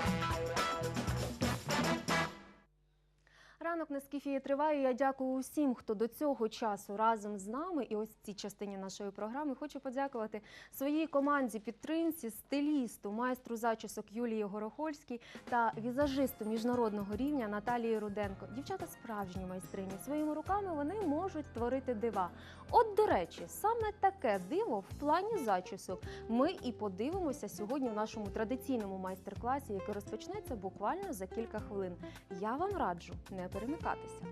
Thank you. Ранок на Скіфії триває. Я дякую усім, хто до цього часу разом з нами. І ось цій частині нашої програми хочу подякувати своїй команді підтримці, стилісту, майстру зачісок Юлії Горохольській та візажисту міжнародного рівня Наталії Руденко. Дівчата справжні майстрині. Своїми руками вони можуть творити дива. От, до речі, саме таке диво в плані зачісок ми і подивимося сьогодні в нашому традиційному майстер-класі, який розпочнеться буквально за кілька хвилин. Я вам раджу не перемикатися.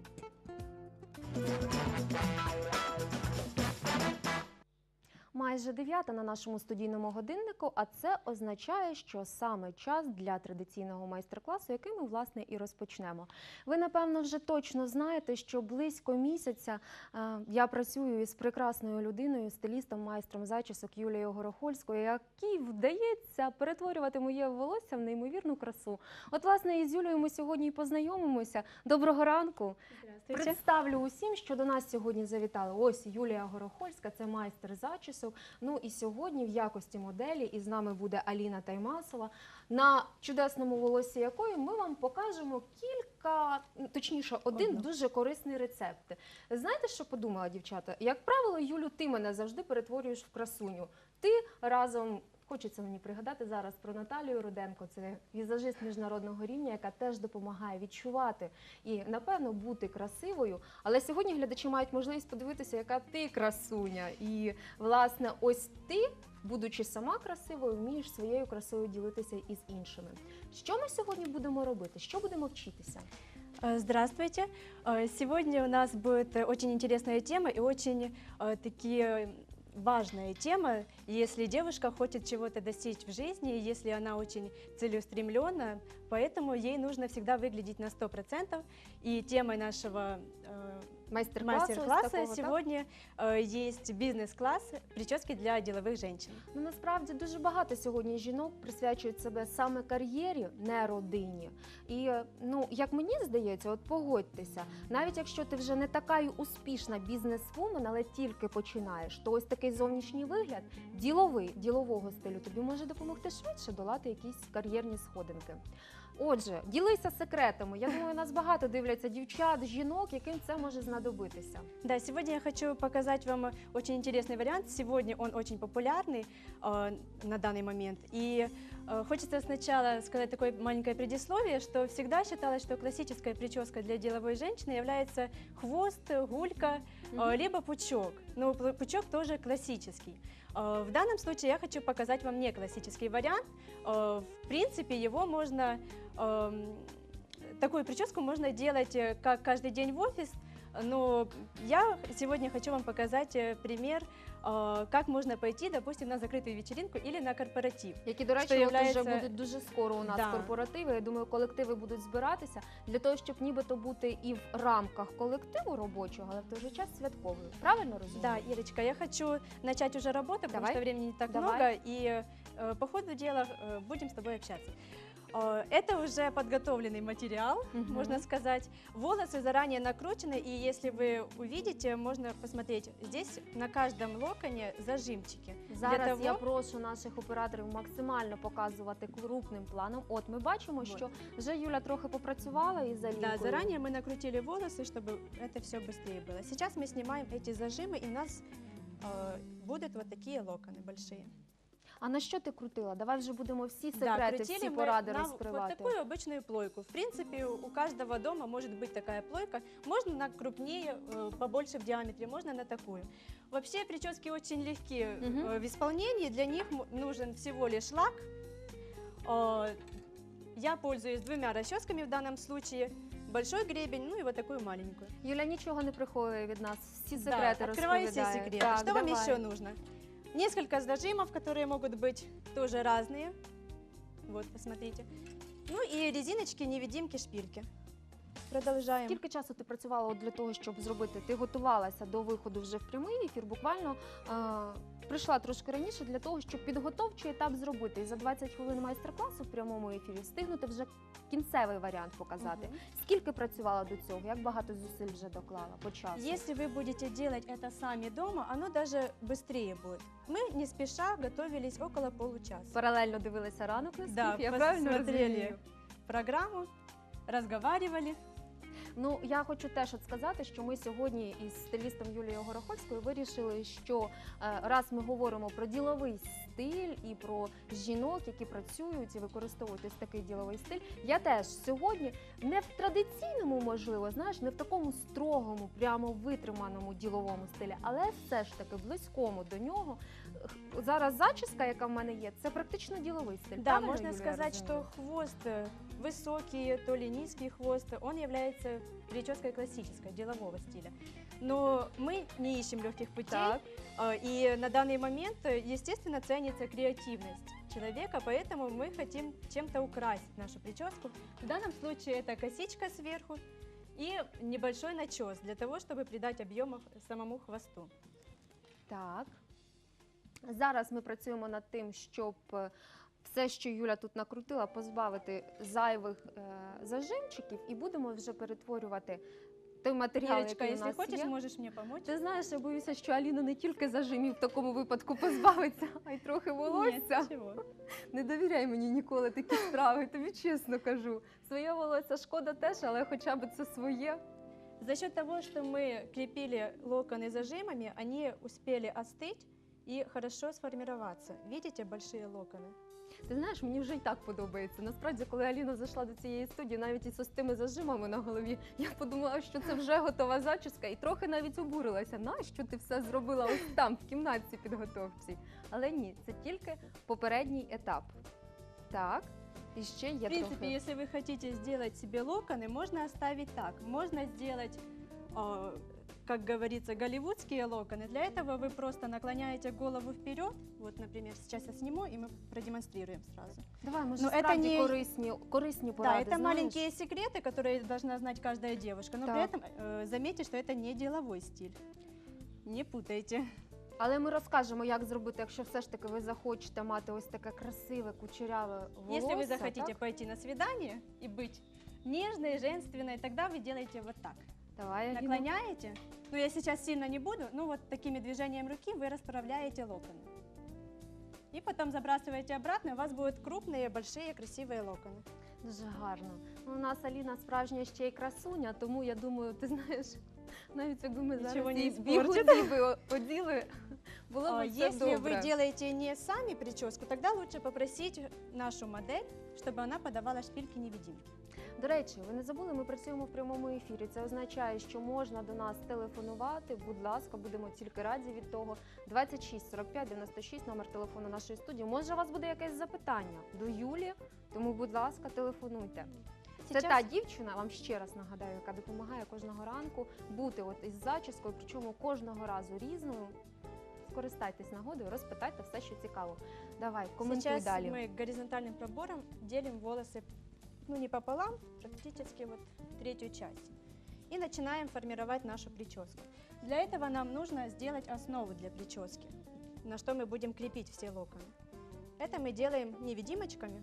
Майже дев'ята на нашому студійному годиннику, а це означає, що саме час для традиційного майстер-класу, який ми власне і розпочнемо. Ви напевно вже точно знаєте, що близько місяця е, я працюю із прекрасною людиною, стилістом, майстром зачісок Юлією Горохольською, якій вдається перетворювати моє волосся в неймовірну красу. От, власне, із Юлією ми сьогодні і познайомимося. Доброго ранку. Представлю усім, що до нас сьогодні завітали. Ось Юлія Горохольська, це майстер зачісок. Ну і сьогодні в якості моделі із нами буде Аліна Таймасова, на чудесному волосі якої ми вам покажемо кілька, точніше, один Одну. дуже корисний рецепт. Знаєте, що подумала, дівчата? Як правило, Юлю, ти мене завжди перетворюєш в красуню. Ти разом. Хочеться мені пригадати зараз про Наталію Руденко. Це візажист міжнародного рівня, яка теж допомагає відчувати і напевно бути красивою. Але сьогодні глядачі мають можливість подивитися, яка ти красуня. І власне, ось ти, будучи сама красивою, вмієш своєю красою ділитися із іншими. Що ми сьогодні будемо робити? Що будемо вчитися? Э, Здравствуйте. Э, Сегодня у нас будет э, очень интересная тема и очень э, такие Важная тема, если девушка хочет чего-то достичь в жизни, если она очень целеустремленна, поэтому ей нужно всегда выглядеть на 100%. И темой нашего э, Майстер-класу ось мастер-класса такого, так? сегодня э, есть бизнес-класс «Прически для деловых женщин». Ну насправді дуже багато сьогодні жінок присвячують себе саме кар'єрі, не родині. І е, ну як мені здається, от погодьтеся, навіть якщо ти вже не така й успішна бізнес-вумен, але тільки починаєш, то ось такий зовнішній вигляд, діловий, ділового стилю, тобі може допомогти швидше долати якісь кар'єрні сходинки. Отже, ділися секретами. Я думаю, нас багато дивляться дівчат, жінок, яким це може знадобитися. Да, сегодня я хочу показать вам очень интересный вариант. Сегодня он очень популярный э, на данный момент. И э, хочется сначала сказать такое маленькое предисловие, что всегда считалось, что классическая прическа для деловой женщины является хвост, гулька, э, Мгм. либо пучок. Но пу- пучок тоже классический. Э, В данном случае я хочу показать вам не классический вариант. Э, В принципе, его можно эм, такую прическу можно делать э, как каждый день в офис, но я сегодня хочу вам показать э, пример, э, как можно пойти, допустим, на закрытую вечеринку или на корпоратив. Які, до речі, Що от являється- вже будуть дуже скоро у нас Да. корпоративи. Я думаю, колективи будуть збиратися для того, щоб нібито бути і в рамках колективу робочого, але в той же час святковою. Правильно розумію? Да, Ирочка, я хочу начать уже работу, потому Давай. что времени не так Давай. много, и э, по ходу дела э, будем с тобой общаться. Э, Это уже подготовленный материал, Мгм. можно сказать. Волосы заранее накручены, и если вы увидите, можно посмотреть, здесь на каждом локоне зажимчики. Зараз того- я прошу наших операторів максимально показувати крупним планом. От ми бачимо, Вот. що вже Юля трохи попрацювала із Алінкою. Да, заранее мы накрутили волосы, чтобы это все быстрее было. Сейчас мы снимаем эти зажимы, и у нас э, будут вот такие локоны большие. А на що ти крутила? Давай вже будемо всі Да, секрети, крутили всі мы поради на розкривати. вот такую обычную плойку. В принципе, у каждого дома может быть такая плойка. Можно на крупнее, э, побольше в диаметре, можно на такую. Вообще прически очень легкие Мгм. э, в исполнении. Для них м- нужен всего лишь лак. Э, Я пользуюсь двумя расческами в данном случае. Большой гребень, ну и вот такую маленькую. Юля нічого не приховує від нас. Всі Да, секрети открываю все розповідає. секреты. Так, Что вам давай. еще нужно? Несколько зажимов, которые могут быть тоже разные. Вот, посмотрите. Ну и резиночки, невидимки, шпильки. продолжаем. Скільки часу ти працювала от для того, щоб зробити? Ти готувалася до виходу вже в прямий ефір, буквально е, прийшла трошки раніше для того, щоб підготовчий етап зробити. І за 20 хвилин майстер-класу в прямому ефірі встигнути вже кінцевий варіант показати. Мгм. Скільки працювала до цього? Як багато зусиль вже доклала по часу? Если вы будете делать это сами дома, оно даже быстрее будет. Мы не спеша готовились около получаса. Паралельно дивилися ранок на скіф, Да, я правильно посмотрели розумію? программу, разговаривали. Ну я хочу теж от сказати, що ми сьогодні із стилістом Юлією Гороховською вирішили, що е, раз ми говоримо про діловий стиль і про жінок, які працюють і використовують ось такий діловий стиль. Я теж сьогодні не в традиційному, можливо, знаєш, не в такому строгому, прямо витриманому діловому стилі, але все ж таки близькому до нього. Зараз зачіска, яка в мене є, це практично діловий стиль. Да, правильно, Юлія, сказать, розумію? хвост высокий, то ли низкий хвост, он является прической классической, делового стиля. Но мы не ищем легких путей, Так. э, и на данный момент, э, естественно, ценится креативность человека, поэтому мы хотим чем-то украсить нашу прическу. В данном случае это косичка сверху и небольшой начес для того, чтобы придать объема самому хвосту. Так. Зараз ми працюємо над тим, щоб все, що Юля тут накрутила, позбавити зайвих е, зажимчиків, і будемо вже перетворювати той матеріал, Ирочка, який у если нас хочешь, є. можешь мне помочь. Ти знаєш, я боюся, що Аліна не тільки зажимів в такому випадку позбавиться, а й трохи волосся. Нет, ничего. Не довіряй мені ніколи такі справи, тобі чесно кажу. Своє волосся шкода теж, але хоча б це своє. За счет того, что мы крепили локоны зажимами, они успели остыть и хорошо сформироваться. Видите большие локоны? Ти знаєш, мені вже й так подобається. Насправді, коли Аліна зайшла до цієї студії, навіть із ось тими зажимами на голові, я подумала, що це вже готова зачіска, і трохи навіть обурилася. Нащо ти все зробила ось там, в кімнатці підготовці? Але ні, це тільки попередній етап. Так, і ще є В принципе, трохи. если вы хотите сделать себе локоны, можно оставить так. Можно сделать, э, как говорится, голливудские локоны. Для этого вы просто наклоняете голову вперед. Вот, например, сейчас я сниму, и мы продемонстрируем сразу. Давай, може, Ну, це справді не- корисні, корисні Да, поради. это знаєш? маленькие секреты, которые должна знать каждая девушка. Но при Так. этом э, заметьте, что это не деловой стиль. Не путайте. Але ми розкажемо, як зробити, якщо все ж таки ви захочете мати ось таке красиве, кучеряве волосся. Если вы захотите так? пойти на свидание и быть нежной, женственной, тогда вы делаете вот так. Давай, Аліна. Наклоняете. Ну, я сейчас сильно не буду, ну вот такими движением руки вы расправляете локоны. И потом забрасываете обратно, и у вас будут крупные, большие, красивые локоны. Дуже гарно. Ну, у нас Аліна справжня ще й красуня, тому я думаю, ти знаєш, навіть якби ми Нічого зараз не їй іспортить. бігуді би оділи, було А, б все Если добре. вы делаете не сами прическу, тогда лучше попросить нашу модель, чтобы она подавала шпильки-невидимки. До речі, ви не забули, ми працюємо в прямому ефірі. Це означає, що можна до нас телефонувати. Будь ласка, будемо тільки раді від того. 26 45 96, номер телефону нашої студії. Може, у вас буде якесь запитання до Юлі, тому, будь ласка, телефонуйте. Це та дівчина, вам ще раз нагадаю, яка допомагає кожного ранку бути от із зачіскою, причому кожного разу різною. Скористайтесь нагодою, розпитайте все, що цікаво. Давай, коментуй Сейчас далі. мы горизонтальным пробором делим волосы, Ну не пополам, практически вот третью часть. И начинаем формировать нашу прическу. Для этого нам нужно сделать основу для прически, на что мы будем крепить все локоны. Это мы делаем невидимочками.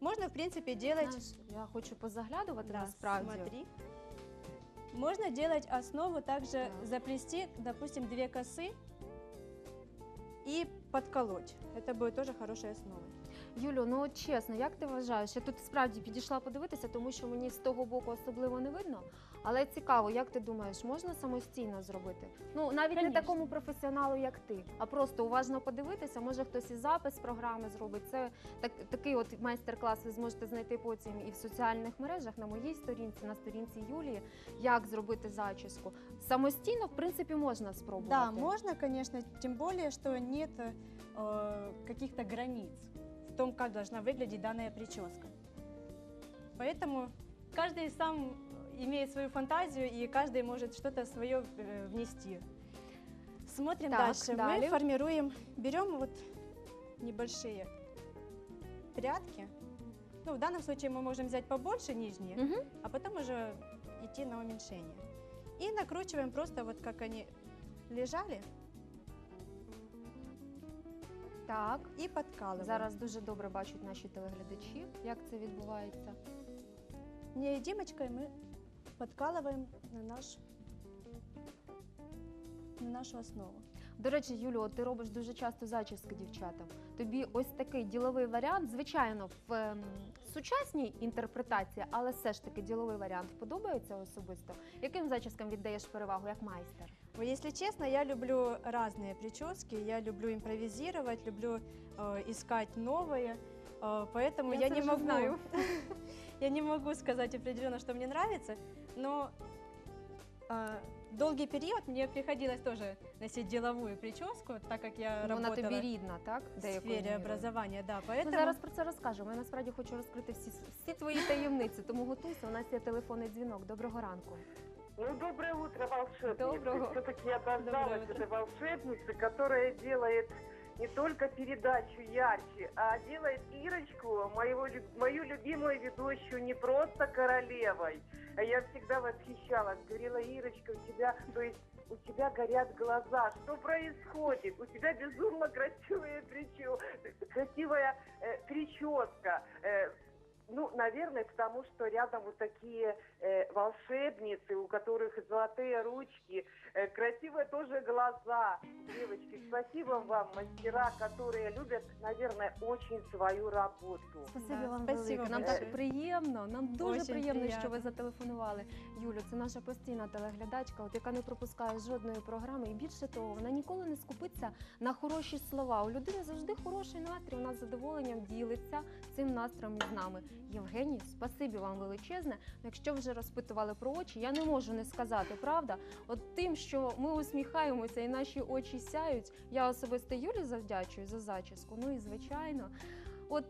Можно, в принципе, делать... Знаєш, я хочу позаглядувати Да, насправді. смотри. Можно делать основу также Так. заплести, допустим, две косы и подколоть. Это будет тоже хорошей основой. Юлю, ну от чесно, як ти вважаєш? Я тут справді підійшла подивитися, тому що мені з того боку особливо не видно. Але цікаво, як ти думаєш, можна самостійно зробити? Ну навіть не такому професіоналу, як ти, а просто уважно подивитися. Може хтось і запис програми зробить. Це так, такий от майстер-клас ви зможете знайти потім і в соціальних мережах на моїй сторінці, на сторінці Юлії, як зробити зачіску. Самостійно, в принципі, можна спробувати. Да, можно, конечно, тем более, что нет э, каких-то границ в том, как должна выглядеть данная прическа. Поэтому каждый сам имеет свою фантазию, и каждый может что-то свое э, внести. Смотрим Так, дальше. далее. Мы формируем, берем вот небольшие прядки, Ну, в данном случае мы можем взять побольше нижние, Угу. а потом уже идти на уменьшение. И накручиваем просто вот как они лежали Так. и подкалываем. Зараз дуже добре бачать наші телеглядачі, як це відбувається. Неодимочкой мы подкалываем на, наш, на нашу основу. До речі, Юлю, от ти робиш дуже часто зачіски дівчатам. Тобі ось такий діловий варіант, звичайно, в ем, сучасній інтерпретації, але все ж таки діловий варіант подобається особисто. Яким зачіскам віддаєш перевагу як майстер? Ну, Если честно, я люблю разные прически, я люблю импровизировать, люблю э, искать новые, э, поэтому Я я, це не вже могу, знаю. я не могу сказать определенно, что мне нравится, но э, долгий период мне приходилось тоже носить деловую прическу, так как я Ну, Вона работала тобі рідна, так? в Деякою сфере мірою. образования, да, Ми поэтому зараз про це розкажемо. Я насправді хочу розкрити всі, всі твої таємниці, тому готуйся. У нас є телефонний дзвінок. Доброго ранку. Ну, доброе утро, волшебница. Доброго. Все-таки я дождалась этой волшебницы, которая делает не только передачу ярче, а делает Ирочку, моего, мою любимую ведущую, не просто королевой. А я всегда восхищалась. Говорила, Ирочка, у тебя, то есть у тебя горят глаза. Что происходит? У тебя безумно красивая причу- красивая э, прическа. Э, ну, наверное, потому что рядом вот такие волшебницы, у которых золотые ручки, э, красивые тоже глаза. Девочки, спасибо вам, мастера, которые любят, наверное, очень свою работу. Спасибі Да, вам спасибо велике. Нам большое. так приємно. Нам дуже Очень приємно, що приємно. ви зателефонували. Юлю, це наша постійна телеглядачка, от яка не пропускає жодної програми. І більше того, вона ніколи не скупиться на хороші слова. У людини завжди хороший настрій. Вона з задоволенням ділиться цим настроєм із нами. Євгеній, спасибі вам величезне. Якщо вже розпитували про очі, я не можу не сказати, правда? От тим, що ми усміхаємося і наші очі сяють, я особисто Юлі завдячую за зачіску. Ну і звичайно, от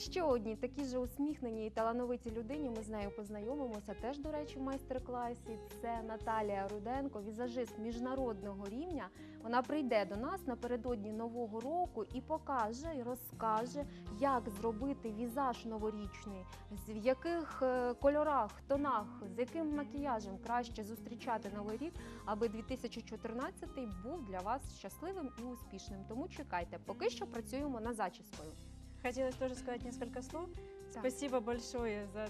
ще одній такій же усміхненій і талановитій людині. Ми з нею познайомимося теж, до речі, в майстер-класі. Це Наталія Руденко, візажист міжнародного рівня. Вона прийде до нас напередодні нового року і покаже і розкаже, як зробити візаж новорічний, в яких е, кольорах, тонах, з яким макіяжем краще зустрічати новий рік, аби 2014 був для вас щасливим і успішним. Тому чекайте, поки що працюємо над зачіскою. хотелось тоже сказать несколько слов. Так. Спасибо большое за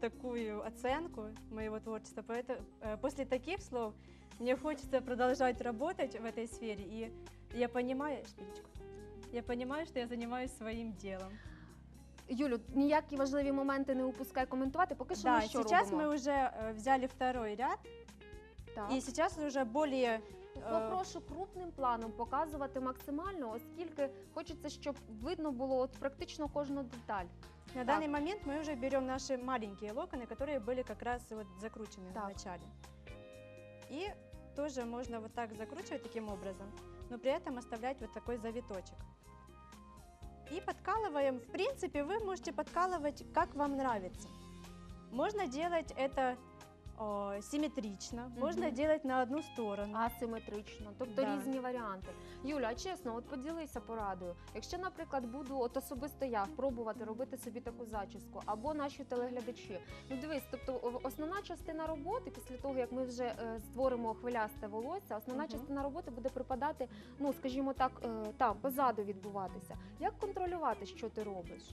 такую оценку моего творчества. Поэтому, э, после таких слов мне хочется продолжать работать в этой сфере. И я понимаю, Шпилечку, я понимаю, что я занимаюсь своим делом. Юлю, ніякі важливі моменти не упускай коментувати. Поки що да, ми що сейчас робимо? мы уже э, взяли второй ряд, Так. и сейчас уже более... Попрошу крупним планом показувати максимально, оскільки хочеться, щоб видно було от практично кожну деталь. на так. данный момент мы уже берем наши маленькие локоны, которые были как раз вот закручены Так. в начале. И тоже можно вот так закручивать таким образом, но при этом оставлять вот такой завиточек. И подкалываем. В принципе, вы можете подкалывать, как вам нравится. Можно делать это э, симметрично, можно делать на одну сторону. Асиметрично, тобто Да. різні варіанти. Юля, а чесно, от поділися порадою. Якщо, наприклад, буду от особисто я пробувати робити собі таку зачіску, або наші телеглядачі. Ну дивись, тобто основна частина роботи, після того як ми вже е, створимо хвилясте волосся, основна Мгм. частина роботи буде припадати, ну скажімо так, е, там позаду відбуватися. Як контролювати, що ти робиш?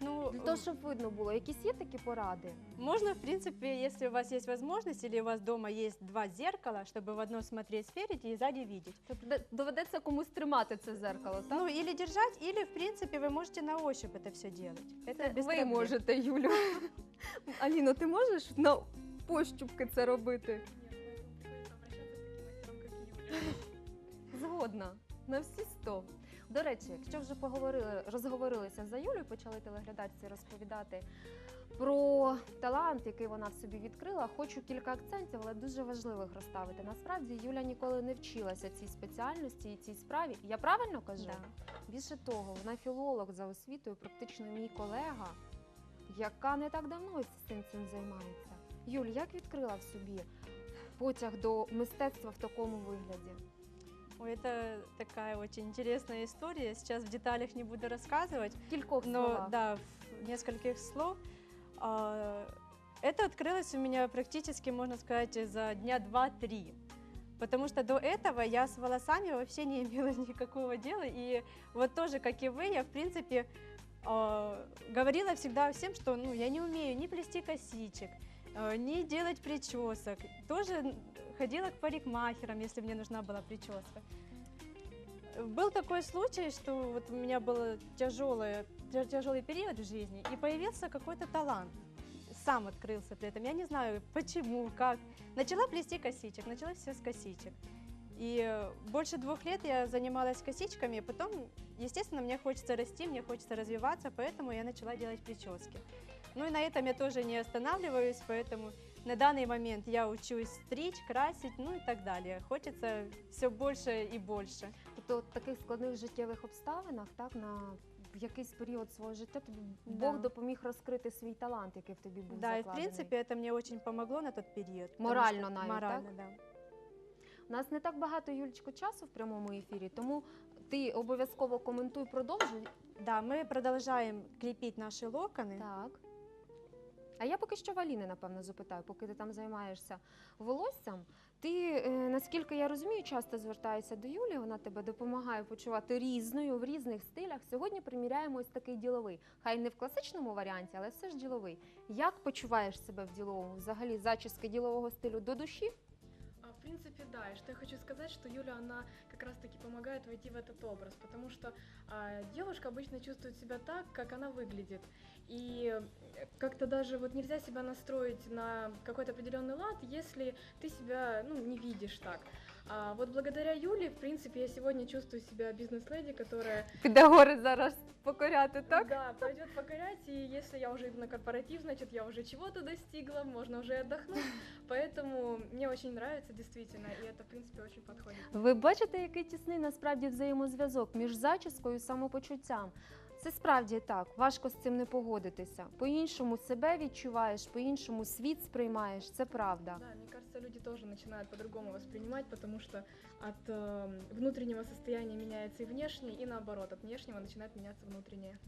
Ну, Для того, щоб видно було, якісь є такі поради? Можно, в принципе, если у вас есть возможность, или у вас дома есть два зеркала, чтобы в одно смотреть спереди и сзади видеть. Тобто де- доведеться комусь тримати це зеркало, так? Ну, или держать, или, в принципе, вы можете на ощупь это все делать. Это Це без ви проблем. можете, Юлю. Аліно, ти можеш на пощупки це робити? Згодна. На всі сто. До речі, якщо вже поговорили, розговорилися за Юлю, і почали телеглядачці розповідати про талант, який вона в собі відкрила, хочу кілька акцентів, але дуже важливих розставити. Насправді Юля ніколи не вчилася цій спеціальності і цій справі. Я правильно кажу? Да. Більше того, вона філолог за освітою, практично мій колега, яка не так давно ось цим цим займається. Юль, як відкрила в собі потяг до мистецтва в такому вигляді? Ой, это такая очень интересная история. Сейчас в деталях не буду рассказывать. В кількох Но словах. да, в- нескольких слов. А, Это открылось у меня практически, можно сказать, за дня два-три. Потому что до этого я с волосами вообще не имела никакого дела. И вот тоже, как и вы, я, в принципе, а, говорила всегда всем, что ну, я не умею ни плести косичек, а, ни делать причесок. Тоже ходила к парикмахерам, если мне нужна была прическа. Был такой случай, что вот у меня был тяжелый, тяжелый период в жизни, и появился какой-то талант. Сам открылся при этом. Я не знаю, почему, как. Начала плести косичек, начала все с косичек. И больше двух лет я занималась косичками, потом, естественно, мне хочется расти, мне хочется развиваться, поэтому я начала делать прически. Ну и на этом я тоже не останавливаюсь, поэтому на данный момент я учусь стричь, красить, ну и так далее. Хочется все больше и больше. Тобто в таких складних життєвих обставинах, так на в якийсь період свого життя тобі Да. Бог допоміг розкрити свій талант, який в тобі був Да, и в закладений. принципе это мне очень помогло на тот период. потому Морально что- навіть, Морально, так? да. У нас не так багато Юлічко часу в прямому ефірі, тому ти обов'язково коментуй, продовжуй. Да, мы продолжаем крепить наши локоны. Так. А я поки що в Аліни, напевно, запитаю, поки ти там займаєшся волоссям. Ти, е, наскільки я розумію, часто звертаєшся до Юлі, вона тебе допомагає почувати різною в різних стилях. Сьогодні приміряємо ось такий діловий. Хай не в класичному варіанті, але все ж діловий. Як почуваєш себе в діловому? Взагалі зачіски ділового стилю до душі? В принципе, да. И что я хочу сказать, что Юля, она как раз-таки помогает войти в этот образ, потому что а, девушка обычно чувствует себя так, как она выглядит. И э, как-то даже вот нельзя себя настроить на какой-то определенный лад, если ты себя, ну, не видишь так. А вот благодаря Юле, в принципе, я сегодня чувствую себя бизнес-леди, которая Піде гори зараз покоряти, так? да, пойдет покорять, и если я уже иду на корпоратив, значит, я уже чего-то достигла, можно уже отдохнуть. Поэтому мне очень нравится, действительно, и это, в принципе, очень подходит. Ви бачите, який тісний насправді взаємозв'язок між зачіскою і самопочуттям. Це справді так, важко з цим не погодитися. По-іншому себе відчуваєш, по-іншому світ сприймаєш, це правда. Да, люди тоже начинают по-другому воспринимать, потому что от э, внутреннего состояния меняется и внешнее, и наоборот, от внешнего начинает меняться внутреннее.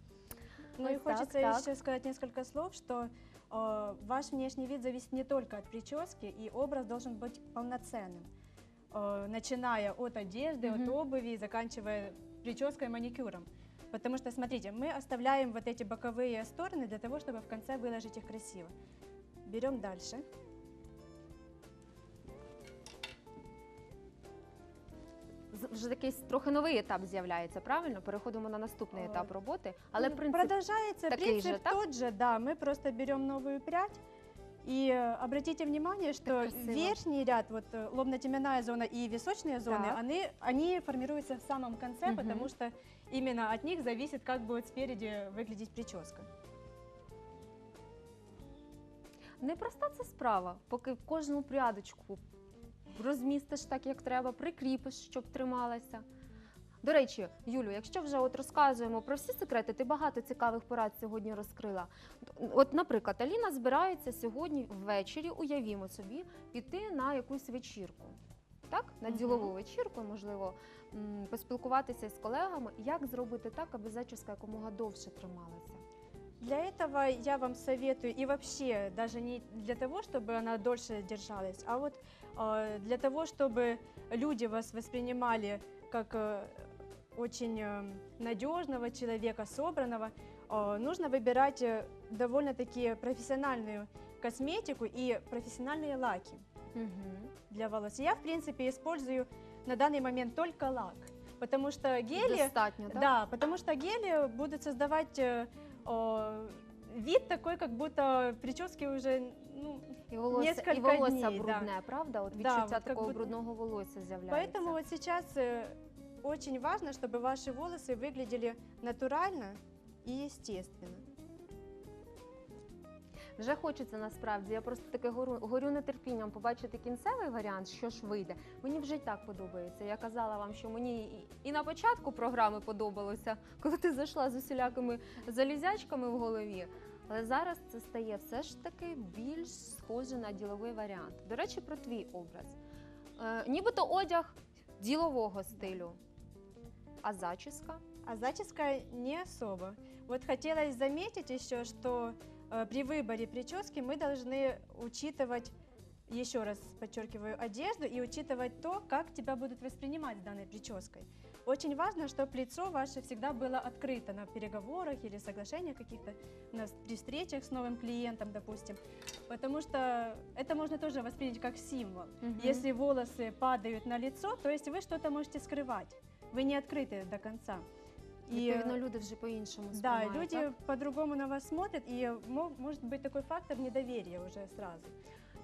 Ну и так, хочется так. еще сказать несколько слов, что э, ваш внешний вид зависит не только от прически, и образ должен быть полноценным. Э, начиная от одежды, Мгм. от обуви, заканчивая прической и маникюром. Потому что, смотрите, мы оставляем вот эти боковые стороны для того, чтобы в конце выложить их красиво. Берем дальше. Вже якийсь трохи новий етап з'являється, правильно? Переходимо на наступний Е, етап роботи. Але Ну, принцип Продолжается такой принцип же, так? тот же, да. Мы просто берем новую прядь. И э, обратите внимание, что красиво. верхний ряд, вот э, лобно-теменная зона и височные зоны, Так. они, они формируются в самом конце, Мгм. потому что именно от них зависит, как будет спереди выглядеть прическа. непроста це справа, поки кожну прядочку розмістиш так, як треба, прикріпиш, щоб трималася. До речі, Юлю, якщо вже от розказуємо про всі секрети, ти багато цікавих порад сьогодні розкрила. От, наприклад, Аліна збирається сьогодні ввечері, уявімо собі, піти на якусь вечірку. Так, на Мгм. ділову вечірку, можливо, м, поспілкуватися з колегами, як зробити так, аби зачіска якомога довше трималася. Для этого я вам советую, и вообще даже не для того, чтобы она дольше держалась, а вот э, для того, чтобы люди вас воспринимали как э, очень э, надежного человека, собранного, э, нужно выбирать э, довольно-таки профессиональную косметику и профессиональные лаки Угу. для волос. Я, в принципе, использую на данный момент только лак, потому что гели... Достатньо, так? Да, потому что гели будут создавать э, о, вид такой, как будто прически уже, ну, І волосся, і Несколько волосся дней, да. брудне, правда? От Да, відчуття от як такого будто- брудного волосся з'являється. поэтому вот сейчас э, очень важно, чтобы ваши волосы выглядели натурально и естественно. Вже хочеться насправді. Я просто таке горю, горю нетерпінням побачити кінцевий варіант, що ж вийде. Мені вже й так подобається. Я казала вам, що мені і, і на початку програми подобалося, коли ти зайшла з усілякими залізячками в голові. Але зараз це стає все ж таки більш схоже на діловий варіант. До речі, про твій образ. Е, нібито одяг ділового стилю, а зачіска. А заческа не особо, Вот хотелось заметить еще, что э, при выборе прически мы должны учитывать, еще раз подчеркиваю, одежду и учитывать то, как тебя будут воспринимать с данной прической. Очень важно, чтобы лицо ваше всегда было открыто на переговорах или соглашениях каких-то, у нас при встречах с новым клиентом, допустим, потому что это можно тоже воспринять как символ. Мгм. Если волосы падают на лицо, то есть вы что-то можете скрывать, вы не открыты до конца. И, Відповідно, люди вже по-іншому да, сприймають, люди так? по-другому на вас смотрят, и мо- может быть такой фактор недоверия уже сразу.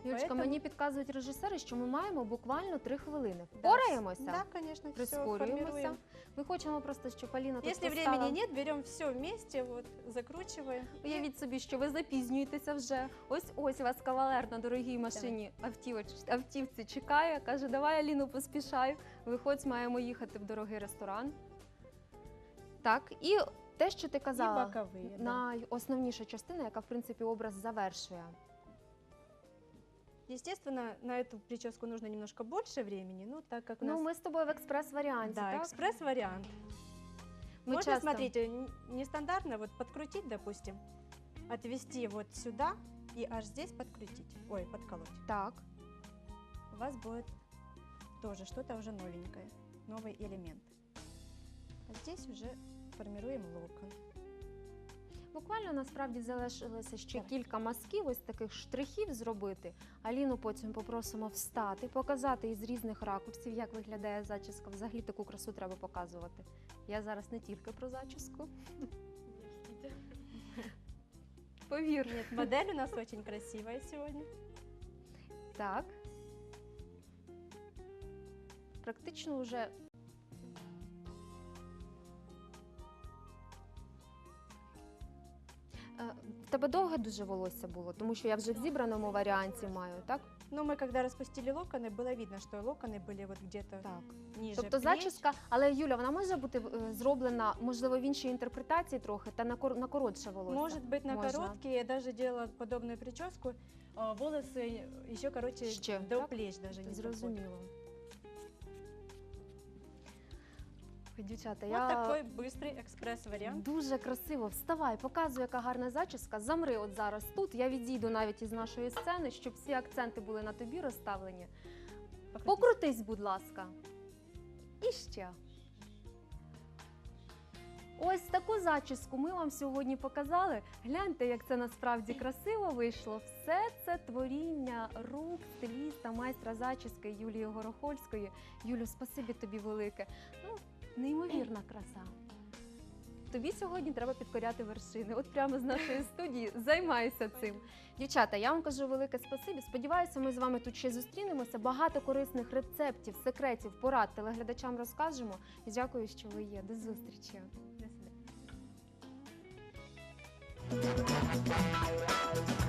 Юлечка, Поэтому- мені підказують режисери, що ми маємо буквально три хвилини. Впораємося? Да, конечно, все Прискорюємося. формируем. Ми хочемо просто, щоб Аліна тут Если поставила- времени нет, берем все вместе, вот, закручиваем. Уявіть собі, що ви запізнюєтеся вже. Ось ось вас кавалер на дорогій машині автівоч, автівці чекає, каже, давай Аліну поспішай. Виходь, маємо їхати в дорогий ресторан. Так, і те, що ти казала, боковые. да. найосновніша частина, яка в принципі образ завершує. Естественно, на эту прическу нужно немножко больше времени, ну так как у нас Ну, ми з тобою в експрес-варіанті, да, экспресс-вариант. Ми Можно, часто- смотрите, нестандартно вот подкрутить, допустим, отвести вот сюда и аж здесь подкрутить, ой, подколоть. Так. У вас будет тоже что-то уже новенькое, новый элемент. А здесь уже формируем локон. Буквально насправді залишилося ще кілька мазків, ось таких штрихів зробити. Аліну потім попросимо встати, показати із різних ракурсів, як виглядає зачіска. Взагалі таку красу треба показувати. Я зараз не тільки про зачіску. Повір. Нет, модель у нас очень красивая сегодня. Так. Практично вже. тебе довге дуже волосся було, тому що я вже в зібраному варіанті маю, так? Но мы когда распустили локоны, было видно, что локоны были вот где-то Так. ниже Тобто плеч. зачіска, але Юля, вона може бути е, зроблена, можливо, в іншій інтерпретації трохи, та на, кор- на коротше волосся. Может быть, на Можно. короткие. Я даже делала подобную прическу. а, Волосы еще короче Ще, до так? плеч даже не доходят. Зрозуміло. Ой, Дівчата, Вот я такой быстрый экспресс-вариант. дуже красиво. Вставай, показуй, яка гарна зачіска. Замри от зараз тут. Я відійду навіть із нашої сцени, щоб всі акценти були на тобі розставлені. Покрутись. Покрутись, будь ласка. І ще. Ось таку зачіску ми вам сьогодні показали. Гляньте, як це насправді красиво вийшло. Все це творіння рук стиліста, майстра зачіски Юлії Горохольської. Юлю, спасибі тобі велике. Ну, неймовірна краса. Тобі сьогодні треба підкоряти вершини. От прямо з нашої студії займайся цим. Дівчата, я вам кажу велике спасибі. Сподіваюся, ми з вами тут ще зустрінемося. Багато корисних рецептів, секретів, порад телеглядачам розкажемо. І дякую, що ви є. До зустрічі. До свидания.